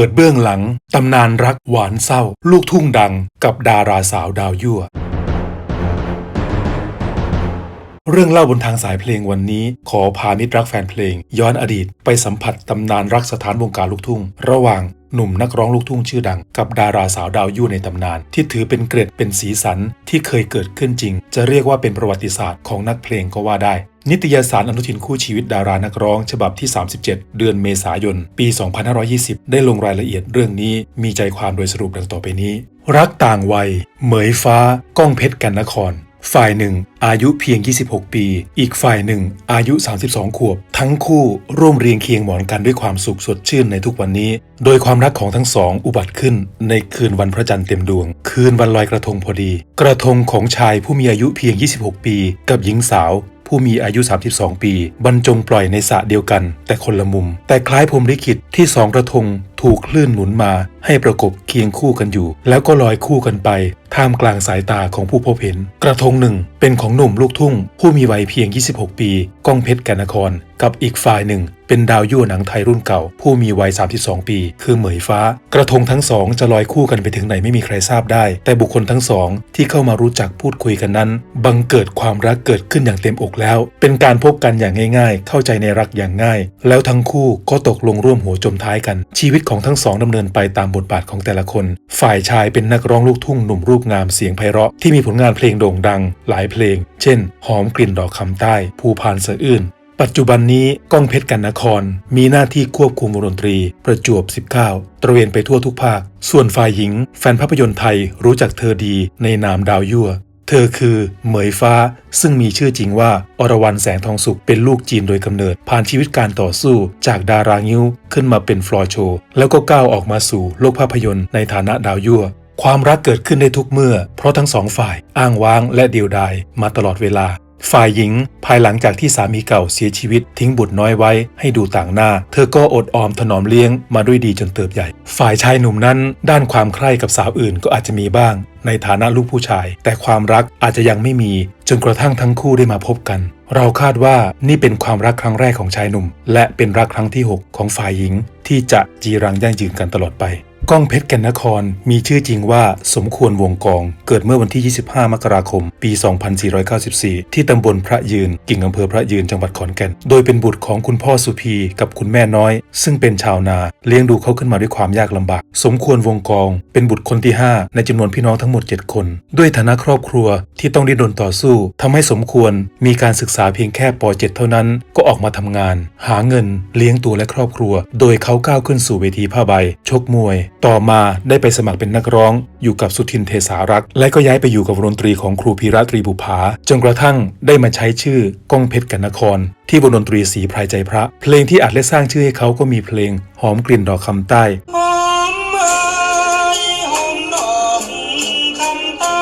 ปิดเบื้องหลัง ตำนานรักหวานเศร้า ลูกทุ่งดังกับดาราสาวดาวยั่ว เรื่องเล่าบนทางสายเพลงวันนี้ ขอพามิตรรักแฟนเพลง ย้อนอดีตไปสัมผัสตำนานรักสถานวงการลูกทุ่ง ระหว่างหนุ่มนักร้องลูกทุ่งชื่อดัง กับดาราสาวดาวยั่ในตำนาน ที่ถือเป็นเกร็ดเป็นสีสันที่เคยเกิดขึ้นจริง จะเรียกว่าเป็นประวัติศาสตร์ของนักเพลงก็ว่าได้ นิตยสารอนุทินคู่ชีวิตดารานักร้อง ฉบับที่ 37 เดือนเมษายน ปี 2520 ได้ลงรายละเอียดเรื่องนี้ มีใจความโดยสรุปดังต่อไปนี้ รักต่างวัย เหมยฟ้า ก้องเพชรกันนคร ฝ่ายหนึ่ง อายุเพียง 26 ปี อีกฝ่ายหนึ่ง อายุ 32 ขวบ ทั้งคู่ร่วมเรียงเคียงหมอนกันด้วยความสุขสดชื่นในทุกวันนี้ โดยความรักของทั้งสองอุบัติขึ้นในคืนวันพระจันทร์เต็มดวง คืนวันลอยกระทงพอดี กระทงของชายผู้มีอายุเพียง 26 ปี กับหญิงสาวผู้มีอายุ 32 ปี บรรจงปล่อยในสระเดียวกัน แต่คนละมุม แต่คล้ายพรมลิขิตที่สองกระทงถูกคลื่นหนุนมาให้ประกบเคียงคู่กันอยู่ แล้วก็ลอยคู่กันไปท่ามกลางสายตาของผู้พบเห็น กระทงหนึ่งเป็นของหนุ่มลูกทุ่ง ผู้มีวัยเพียง 26 ปี ก้องเพชรกันนคร กับอีกฝ่ายหนึ่ง เป็นดาวยั่วหนังไทยรุ่นเก่า ผู้มีวัย 32 ปี คือเหมยฟ้า กระทงทั้งสองจะลอยคู่กันไปถึงไหนไม่มีใครทราบได้ แต่บุคคลทั้งสองที่เข้ามารู้จักพูดคุยกันนั้น บังเกิดความรักเกิดขึ้นอย่างเต็มอกแล้ว เป็นการพบกันอย่างง่าย ๆ เข้าใจในรักอย่างง่าย แล้วทั้งคู่ก็ตกลงร่วมหัวจมท้ายกันชีวิตของทั้งสองดำเนินไปตามบทบาทของแต่ละคน ฝ่ายชายเป็นนักร้องลูกทุ่งหนุ่มรูปงามเสียงไพเราะที่มีผลงานเพลงโด่งดัง หลายเพลง เช่น หอมกลิ่นดอกคำใต้ ภูพานสะอื้นปัจจุบันนี้ก้องเพชรกันนคร มีหน้าที่ควบคุมวงดนตรี ประจวบ 19 ตระเวนไปทั่วทุกภาค ส่วนฝ่ายหญิง แฟนภาพยนตร์ไทยรู้จักเธอดีในนามดาวยั่ว เธอคือเหมยฟ้า ซึ่งมีชื่อจริงว่าอรวรรณแสงทองสุขเป็นลูกจีนโดยกำเนิด ผ่านชีวิตการต่อสู้จากดารางิ้ว ขึ้นมาเป็นฟลอร์โชว์ แล้วก็ก้าวออกมาสู่โลกภาพยนตร์ในฐานะดาวยั่ว ความรักเกิดขึ้นได้ทุกเมื่อ เพราะทั้งสองฝ่ายอ้างว้างและเดียวดายมาตลอดเวลา ฝ่ายหญิงภายหลังจากที่สามีเก่าเสียชีวิตทิ้งบุตรน้อยไว้ให้ดูต่างหน้า เธอก็อดออมถนอมเลี้ยงมาด้วยดีจนเติบใหญ่ ฝ่ายชายหนุ่มนั้น ด้านความใคร่กับสาวอื่นก็อาจจะมีบ้าง ในฐานะลูกผู้ชาย แต่ความรักอาจจะยังไม่มี จนกระทั่งทั้งคู่ได้มาพบกัน เราคาดว่านี่เป็นความรักครั้งแรกของชายหนุ่ม และเป็นรักครั้งที่ 6 ของฝ่ายหญิงที่จะจีรังยั่งยืนกันตลอดไป ก้องเพชรแกันนครมีชื่อจริงว่าสมควรวงกอง เกิดเมื่อวันที่ 25 มกราคม ปี 2494 ที่ตำบลพระยืน กิ่งอำเภอพระยืนจังหวัดขอนแก่น โดยเป็นบุตรของคุณพ่อสุพีกับคุณแม่น้อย ซึ่งเป็นชาวนา เลี้ยงดูเขาขึ้นมาด้วยความยากลำบาก สมควรวงกอง เป็นบุตรคนที่ 5 ในจำนวนพี่น้องทั้งหมด 7 คน ด้วยฐานะครอบครัวที่ต้องดิ้นรนต่อสู้ทำให้สมควรมีการศึกษาเพียงแค่ป .7 เท่านั้น ก็ออกมาทำงาน หาเงิน เลี้ยงตัวและครอบครัว โดยเขาก้าวขึ้นสู่เวทีผ้าใบ ชกมวย ต่อมาได้ไปสมัครเป็นนักร้องอยู่กับสุทินเทสารักษ์และก็ย้ายไปอยู่กับวงดนตรีของครูพีระตรีบุภาจนกระทั่งได้มาใช้ชื่อก้องเพชรกันนคร ที่วงดนตรีสีไพรใจพระ เพลงที่อัดและสร้างชื่อให้เขาก็มีเพลงหอมกลิ่นดอกคำใต้หอมเอ่ยหอมดอกคำใต้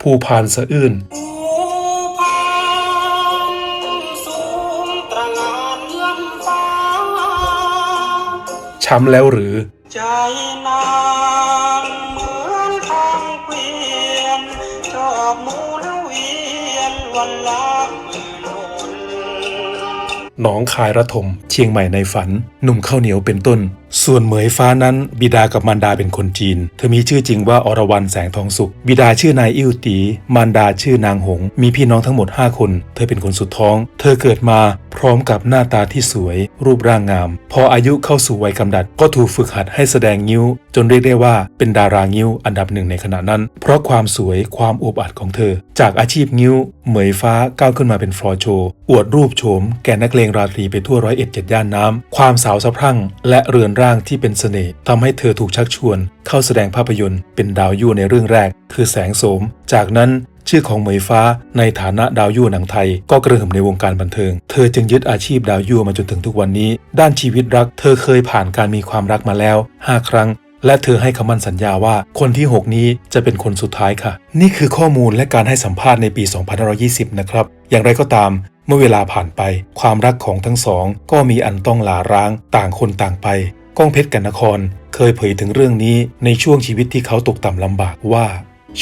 ภูพานสะอื้น ช้ำแล้วหรือ ใจนางเหมือนทองเกวียนชอบหมูลเวียนวันละหมื่นหนหนองคายระถมเชียงใหม่ในฝัน หนุ่มข้าวเหนียวเป็นต้น ส่วนเหมยฟ้านั้นบิดากับมารดาเป็นคนจีน เธอมีชื่อจริงว่าอรวรรณแสงทองสุข บิดาชื่อนายอิ่วตี มารดาชื่อนางหง มีพี่น้องทั้งหมด 5 คน เธอเป็นคนสุดท้อง เธอเกิดมาพร้อมกับหน้าตาที่สวย รูปร่างงาม พออายุเข้าสู่วัยกำดัด ก็ถูกฝึกหัดให้แสดงนิ้ว จนเรียกได้ว่าเป็นดารางิ้วอันดับหนึ่งในขณะนั้น เพราะความสวยความอวบอัดของเธอ จากอาชีพงิ้ว เหมยฟ้าก้าวขึ้นมาเป็นฟลอโชว์อวดรูปโฉมแก่นักเลงราตรีไปทั่วร้อยเอ็ดเจ็ดย่านน้ำความสาวสะพรั่ง และเรือนร่างที่เป็นเสน่ห์ทำให้เธอถูกชักชวน เข้าแสดงภาพยนตร์ เป็นดาวยั่วในเรื่องแรก คือแสงโสม จากนั้นชื่อของเหมยฟ้าในฐานะดาวยั่วหนังไทย ก็กระหึ่มในวงการบันเทิง เธอจึงยึดอาชีพดาวยั่วมาจนถึงทุกวันนี้ ด้านชีวิตรัก เธอเคยผ่านการมีความรักมาแล้ว 5 ครั้ง และเธอให้คำมั่นสัญญาว่าคนที่ 6 นี้จะเป็นคนสุดท้ายค่ะ นี่คือข้อมูลและการให้สัมภาษณ์ในปี2520 นะครับ อย่างไรก็ตามเมื่อเวลาผ่านไป ความรักของทั้งสองก็มีอันต้องลาร้าง ต่างคนต่างไป ก้องเพชรกันนคร เคยเผยถึงเรื่องนี้ในช่วงชีวิตที่เขาตกต่ำลำบากว่า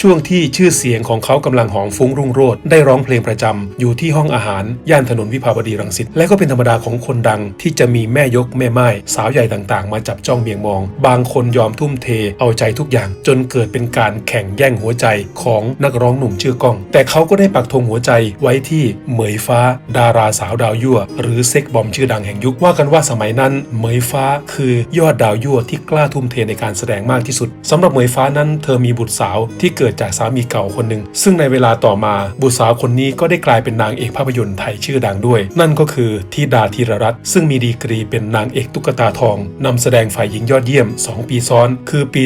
ช่วงที่ชื่อเสียงของเขากำลังหอมฟุ้งรุ่งโรจน์ได้ร้องเพลงประจำอยู่ที่ห้องอาหาร ย่านถนนวิภาวดีรังสิตและก็เป็นธรรมดาของคนดัง ที่จะมีแม่ยกแม่ไม้สาวใหญ่ต่างๆ มาจับจ้องเมียงมอง บางคนยอมทุ่มเทเอาใจทุกอย่าง จนเกิดเป็นการแข่งแย่งหัวใจของนักร้องหนุ่มชื่อก้อง แต่เขาก็ได้ปักธงหัวใจไว้ที่เหมยฟ้า ดาราสาวดาวยั่ว หรือเซ็กบอมชื่อดังแห่งยุคว่ากันว่าสมัยนั้นเหมยฟ้าคือยอดดาวยั่วที่กล้าทุ่มเทในการแสดงมากที่สุดสำหรับเหมยฟ้านั้น เธอมีบุตรสาวที่เกิดจากสามีเก่าคนหนึ่งซึ่งในเวลาต่อมาบุตรสาวคนนี้ก็ได้กลายเป็นนางเอกภาพยนตร์ไทยชื่อดังด้วย นั่นก็คือธิดาธีรรัตน์ซึ่งมีดีกรีเป็นนางเอกตุ๊กตาทองนำแสดงฝ่ายหญิงยอดเยี่ยม 2 ปีซ้อน คือปี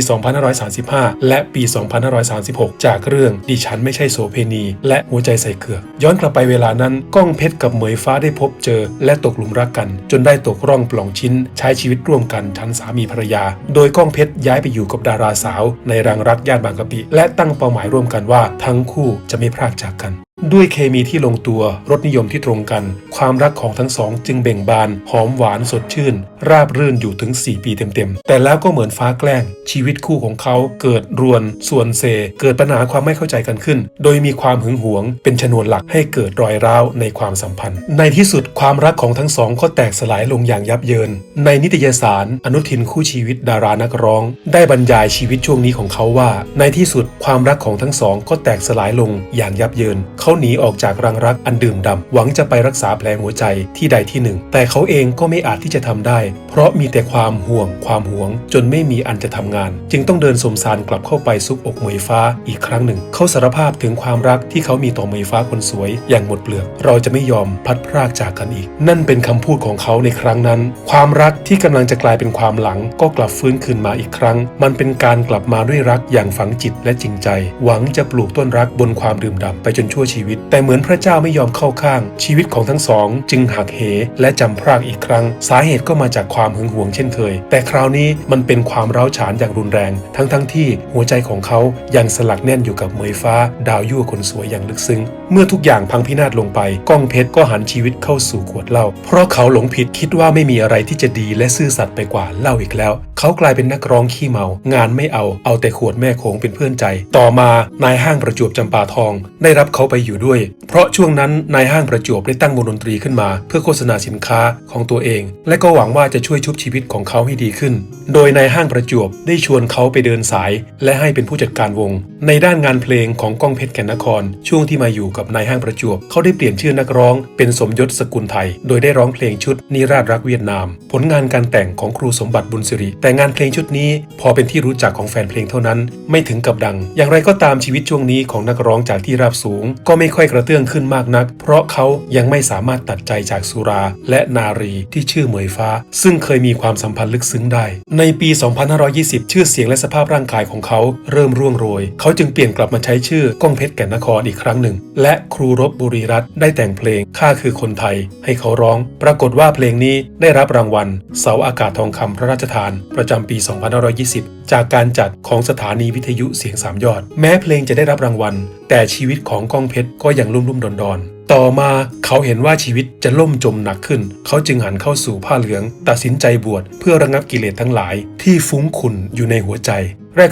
2535 และปี 2536 จากเรื่องดิฉันไม่ใช่โสเพณี และหัวใจใส่เกลือย้อนกลับไปเวลานั้นก้องเพชรกับเหมยฟ้าได้พบเจอ และตกหลุมรักกัน จนได้ตกร่องปล่องชิ้น ใช้ชีวิตร่วมกันชั้นสามีภรรยา โดยก้องเพชรย้ายไปอยู่กับดาราสาว ในรังรักย่านบางกะปิและตั้งเป้าหมายร่วมกันว่าทั้งคู่จะไม่พลากจากกัน ด้วยเคมีที่ลงตัวรสนิยมที่ตรงกัน ความรักของทั้งสองจึงเบ่งบาน หอมหวานสดชื่น ราบรื่นอยู่ถึง 4 ปีเต็มๆ แต่แล้วก็เหมือนฟ้าแกล้ง ชีวิตคู่ของเขาเกิดรวน ส่วนเซ เกิดปัญหาความไม่เข้าใจกันขึ้น โดยมีความหึงหวง เป็นชนวนหลักให้เกิดรอยร้าวในความสัมพันธ์ ในที่สุดความรักของทั้งสองก็แตกสลายลงอย่างยับเยิน ในนิตยสาร อนุทินคู่ชีวิตดารานักร้อง ได้บรรยายชีวิตช่วงนี้ของเขาว่า ในที่สุดความรักของทั้งสองก็แตกสลายลงอย่างยับเยินเขาาหนีออกจากรังรักอันดื่มดำหวังจะไปรักษาแผลหัวใจที่ใดที่หนึ่ง แต่เขาเองก็ไม่อาจที่จะทำได้ เพราะมีแต่ความห่วง ความหวง จนไม่มีอันจะทำงาน จึงต้องเดินสมสารกลับเข้าไปซุบอกเหมยฟ้าอีกครั้งหนึ่ง เขาสารภาพถึงความรักที่เขามีต่อเหมยฟ้าคนสวย อย่างหมดเปลือก เราจะไม่ยอมพัดพรากจากกันอีก นั่นเป็นคำพูดของเขาในครั้งนั้น ความรักที่กำลังจะกลายเป็นความหลัง ก็กลับฟื้นคืนมาอีกครั้ง มันเป็นการกลับมาด้วยรักอย่างฝังจิตและจริงใจ หวังจะปลูกต้นรักบนความดื่มด่ำไปจนชั่วชีวิต แต่เหมือนพระเจ้าไม่ยอมเข้าข้าง ชีวิตของทั้งสอง จึงหักเหและจำพรากอีกครั้ง สาเหตุก็มาจากความหึงหวงเช่นเคย แต่คราวนี้มันเป็นความร้าวฉานอย่างรุนแรง ทั้งทั้งๆที่หัวใจของเขายังสลักแน่นอยู่กับเมยฟ้า ดาวยั่วคนสวยอย่างลึกซึ้ง เมื่อทุกอย่างพังพินาศลงไป ก้องเพชรก็หันชีวิตเข้าสู่ขวดเหล้าเพราะเขาหลงผิดคิดว่าไม่มีอะไรที่จะดีและซื่อสัตย์ไปกว่าเหล้าอีกแล้ว เขากลายเป็นนักร้องขี้เมา งานไม่เอาเอาแต่ขวดแม่โขงเป็นเพื่อนใจ ต่อมานายห้างประจวบจำปาทอง ได้รับเขาไปอยู่ด้วย เพราะช่วงนั้นนายห้างประจวบได้ตั้งวงดนตรีขึ้นมา เพื่อโฆษณาสินค้าของตัวเอง และก็หวังว่าจะช่วยชุบชีวิตของเขาให้ดีขึ้น โดยนายห้างประจวบได้ชวนเขาไปเดินสาย และให้เป็นผู้จัดการวง ในด้านงานเพลงของก้องเพชรแก่นนคร ช่วงที่มาอยู่กับนายห้างประจวบ เขาได้เปลี่ยนชื่อนักร้อง เป็นสมยศสกุลไทย โดยได้ร้องเพลงชุดนิราชรักเวียดนาม ผลงานการแต่งของครูสมบัติบุญสิริ แต่งานเพลงชุดนี้ พอเป็นที่รู้จักของแฟนเพลงเท่านั้น ไม่ถึงกับดัง อย่างไรก็ตามชีวิตช่วงนี้ของนักร้องจากที่ราบสูงก็็ไม่ค่อยกระเตื้องขึ้นมากนัก เพราะเขายังไม่สามารถตัดใจจากสุราและนารีที่ชื่อเหมยฟ้า ซึ่งเคยมีความสัมพันธ์ลึกซึ้งได้ ในปี 2520 ชื่อเสียงและสภาพร่างกายของเขาเริ่มร่วงโรย เขาจึงเปลี่ยนกลับมาใช้ชื่อก้องเพชรแก่นนครอีกครั้งหนึ่ง และครูรบบุรีรัตน์ได้แต่งเพลงข้าคือคนไทย ให้เขาร้อง ปรากฏว่าเพลงนี้ได้รับรางวัล เสาอากาศทองคำพระราชทาน ประจำปี 2520 จากการจัดของสถานีวิทยุเสียงสามยอด แม้เพลงจะได้รับรางวัล แต่ชีวิตของก้องเพชรก็ยังลุ่มลุ่มดอนดอนๆต่อมาเขาเห็นว่าชีวิตจะล่มจมหนักขึ้น เขาจึงหันเข้าสู่ผ้าเหลือง ตัดสินใจบวชเพื่อระงับกิเลสทั้งหลาย ที่ฟุ้งขุ่นอยู่ในหัวใจ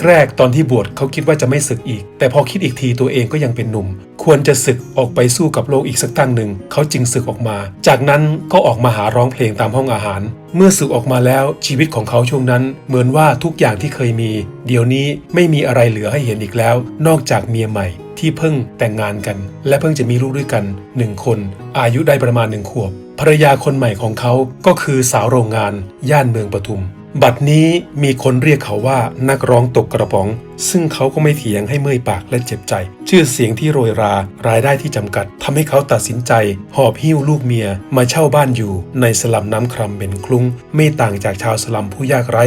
แรก ๆ ตอนที่บวชเขาคิดว่าจะไม่ศึกอีก แต่พอคิดอีกทีตัวเองก็ยังเป็นหนุ่ม ควรจะศึกออกไปสู้กับโลกอีกสักตั้งหนึ่ง เขาจึงศึกออกมา จากนั้นก็ออกมาหาร้องเพลงตามห้องอาหาร เมื่อศึกออกมาแล้วชีวิตของเขาช่วงนั้น เหมือนว่าทุกอย่างที่เคยมี เดี๋ยวนี้ไม่มีอะไรเหลือให้เห็นอีกแล้ว นอกจากเมียใหม่ ที่เพิ่งแต่งงานกัน และเพิ่งจะมีลูกด้วยกันหนึ่งคน อายุได้ประมาณหนึ่งขวบภรรยาคนใหม่ของเขาก็คือสาวโรงงาน ย่านเมืองปทุม บัดนี้มีคนเรียกเขาว่านักร้องตกกระป๋อง ซึ่งเขาก็ไม่เถียงให้เมื่อยปากและเจ็บใจ ชื่อเสียงที่โรยรารายได้ที่จำกัดทำให้เขาตัดสินใจ หอบหิ้วลูกเมียมาเช่าบ้านอยู่ ในสลัมน้ำครำเบนคลุ้ง ไม่ต่างจากชาวสลัมผู้ยากไร้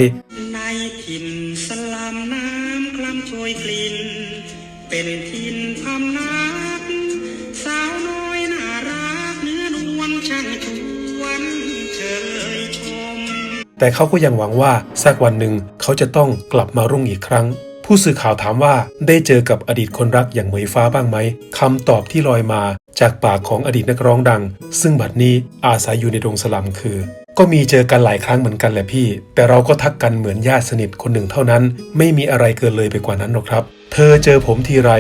แต่เขาก็ยังหวังว่าสักวันหนึ่งเขาจะต้องกลับมารุ่งอีกครั้ง ผู้สื่อข่าวถามว่าได้เจอกับอดีตคนรักอย่างเหมยฟ้าบ้างไหมคำตอบที่ลอยมาจากปากของอดีตนักร้องดัง ซึ่งบัดนี้อาศัยอยู่ในดงสลัมคือ ก็มีเจอกันหลายครั้งเหมือนกันแหละพี่ แต่เราก็ทักกันเหมือนญาติสนิทคนหนึ่งเท่านั้น ไม่มีอะไรเกินเลยไปกว่านั้นหรอกครับ เธอเจอผมทีไร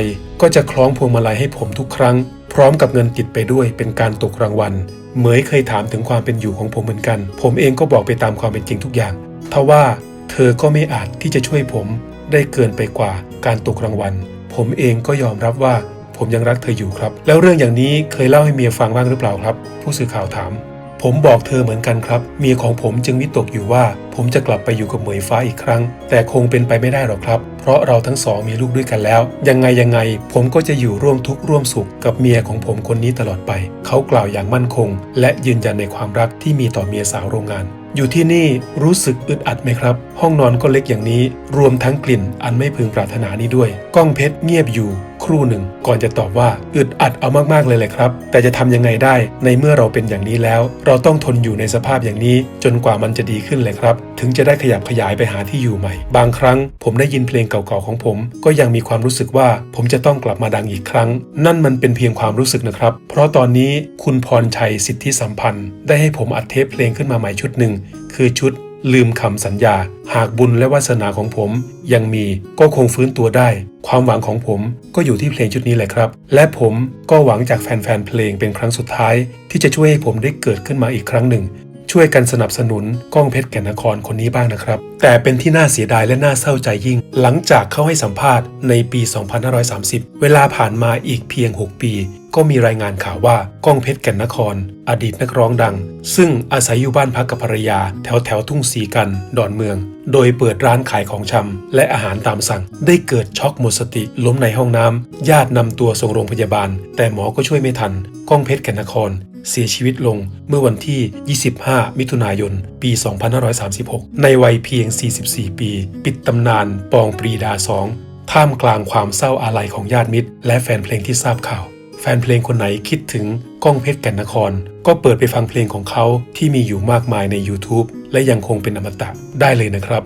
ก็จะคล้องพวงมาลัยให้ผมทุกครั้ง พร้อมกับเงินติดไปด้วยเป็นการตกรางวัล เหมยเคยถามถึงความเป็นอยู่ของผมเหมือนกัน ผมเองก็บอกไปตามความเป็นจริงทุกอย่าง ทว่าเธอก็ไม่อาจที่จะช่วยผมได้เกินไปกว่าการตกรางวัล ผมเองก็ยอมรับว่าผมยังรักเธออยู่ครับ แล้วเรื่องอย่างนี้เคยเล่าให้เมียฟังบ้างหรือเปล่าครับ ผู้สื่อข่าวถาม ผมบอกเธอเหมือนกันครับ เมียของผมจึงวิตกอยู่ว่า ผมจะกลับไปอยู่กับเหมยฟ้าอีกครั้ง แต่คงเป็นไปไม่ได้หรอกครับ เพราะเราทั้งสองมีลูกด้วยกันแล้ว ยังไงยังไง ผมก็จะอยู่ร่วมทุกข์ร่วมสุข กับเมียของผมคนนี้ตลอดไป เขากล่าวอย่างมั่นคง และยืนยันในความรักที่มีต่อเมียสาวโรงงานอยู่ที่นี่รู้สึกอึดอัดไหมครับ ห้องนอนก็เล็กอย่างนี้ รวมทั้งกลิ่นอันไม่พึงปรารถนานี้ด้วย ก้องเพชรเงียบอยู่ ครู่หนึ่ง ก่อนจะตอบว่าอึดอัดเอามากๆเลยแหละครับ แต่จะทำยังไงได้ ในเมื่อเราเป็นอย่างนี้แล้ว เราต้องทนอยู่ในสภาพอย่างนี้ จนกว่ามันจะดีขึ้นเลยครับ ถึงจะได้ขยับขยายไปหาที่อยู่ใหม่ บางครั้งผมได้ยินเพลงเก่าๆของผม ก็ยังมีความรู้สึกว่าผมจะต้องกลับมาดังอีกครั้ง นั่นมันเป็นเพียงความรู้สึกนะครับ เพราะตอนนี้คุณพรชัยสิทธิสัมพันธ์ ได้ให้ผมอัดเทปเพลงขึ้นมาใหม่ชุดหนึ่งคือชุด ลืมคำสัญญา หากบุญและวาสนาของผม ยังมีก็คงฟื้นตัวได้ ความหวังของผมก็อยู่ที่เพลงชุดนี้แหละครับ และผมก็หวังจากแฟนๆเพลงเป็นครั้งสุดท้าย ที่จะช่วยให้ผมได้เกิดขึ้นมาอีกครั้งหนึ่ง ช่วยกันสนับสนุนก้องเพชรแก่นนครคนนี้บ้างนะครับ แต่เป็นที่น่าเสียดายและน่าเศร้าใจยิ่ง หลังจากเข้าให้สัมภาษณ์ในปี 2530 เวลาผ่านมาอีกเพียง 6 ปี ก็มีรายงานข่าวว่าก้องเพชรแก่นนคร อดีตนักร้องดัง ซึ่งอาศัยอยู่บ้านพักกับภรรยา แถวแถวทุ่งสีกัน ดอนเมือง โดยเปิดร้านขายของชำและอาหารตามสั่ง ได้เกิดช็อกหมดสติล้มในห้องน้ำญาตินำตัวส่งโรงพยาบาล แต่หมอก็ช่วยไม่ทันก้องเพชรแก่นนคร เสียชีวิตลงเมื่อวันที่ 25 มิถุนายน ปี 2536 ในวัยเพียง 44 ปี ปิดตำนานปองปรีดาสองท่ามกลางความเศร้าอาลัยของญาติมิตร และแฟนเพลงที่ทราบข่าว แฟนเพลงคนไหนคิดถึงก้องเพชรแก่นนคร ก็เปิดไปฟังเพลงของเขาที่มีอยู่มากมายใน YouTube และยังคงเป็นอมตะได้เลยนะครับ